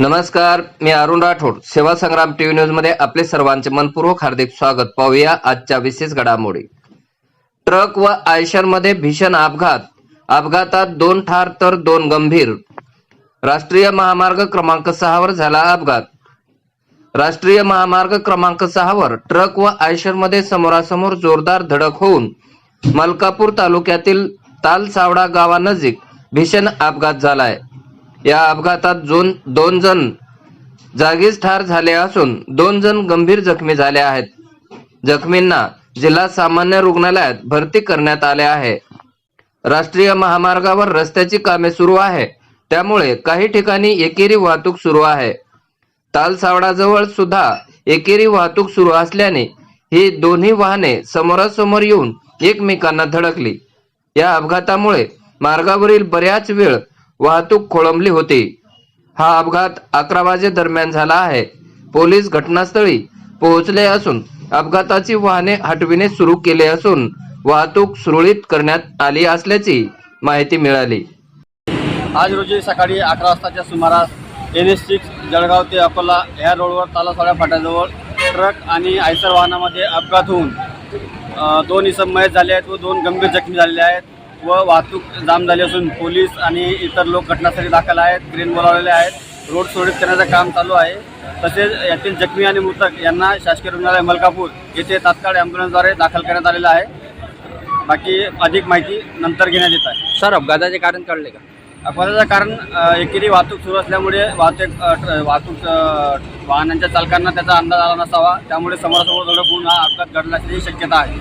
नमस्कार मी अरुण राठोड. सेवा संग्राम टीव्ही न्यूजमध्ये आपले सर्वांचे मनपूर्वक हार्दिक स्वागत. पाहूया आजच्या विशेष घडामोडी. ट्रक व आयशरमध्ये भीषण अपघात. अपघातात दोन ठार तर दोन गंभीर. राष्ट्रीय महामार्ग क्रमांक सहावर झाला अपघात. राष्ट्रीय महामार्ग क्रमांक सहावर ट्रक व आयशरमध्ये समोरासमोर जोरदार धडक होऊन मलकापूर तालुक्यातील तालसावडा गावानजीक भीषण अपघात झालाय. या अपघातात जोन दोन जण जागीच ठार झाले असून दोन जण गंभीर जखमी झाले आहेत. जखमींना जिल्हा सामान्य रुग्णालयात भरती करण्यात आले आहे. राष्ट्रीय महामार्गावर रस्त्याची कामे सुरू आहे. त्यामुळे काही ठिकाणी एकेरी वाहतूक सुरू आहे. तालसावडाजवळ सुद्धा एकेरी वाहतूक सुरू असल्याने ही दोन्ही वाहने समोरासमोर येऊन एकमेकांना धडकली. या अपघातामुळे मार्गावरील बऱ्याच वेळ वाहतूक खोळंबली होती. हा अपघात अकरा वाजे दरम्यान झाला आहे. पोलीस घटनास्थळी पोहोचले असून अपघाताची वाहने हटविणे सुरू केले असून वाहतूक सुरळीत करण्यात आली असल्याची माहिती मिळाली. आज रोजी सकाळी अकरा वाजताच्या सुमारास एन एस सिक्स जळगाव ते अकोला या रोडवर तालासवाड्या फाट्याजवळ ट्रक आणि आयसर वाहनामध्ये अपघात होऊन दोन इसम मयत झाले आहेत व दोन गंभीर जखमी झालेले आहेत. व वाहतूक जाम झाली असून पोलीस आणि इतर लोक घटनास्थळी दाखल आहेत क्रेन बोलावलेले आहेत. रोड सुरळीत करण्याचं काम चालू आहे. तसेच यातील जखमी आणि मृतक यांना शासकीय रुग्णालय मलकापूर येथे तात्काळ ॲम्ब्युलन्सद्वारे दाखल करण्यात आलेलं आहे. बाकी अधिक माहिती नंतर घेण्यात येत आहे. सर अपघाताचे कारण कळले का? अपघाताचं कारण एकेरी वाहतूक सुरू असल्यामुळे वाहतूक वाहतूक वाहनांच्या चालकांना त्याचा अंदाज आला नसावा. त्यामुळे समोरासमोर होऊन हा अपघात घडला असल्याची शक्यता आहे.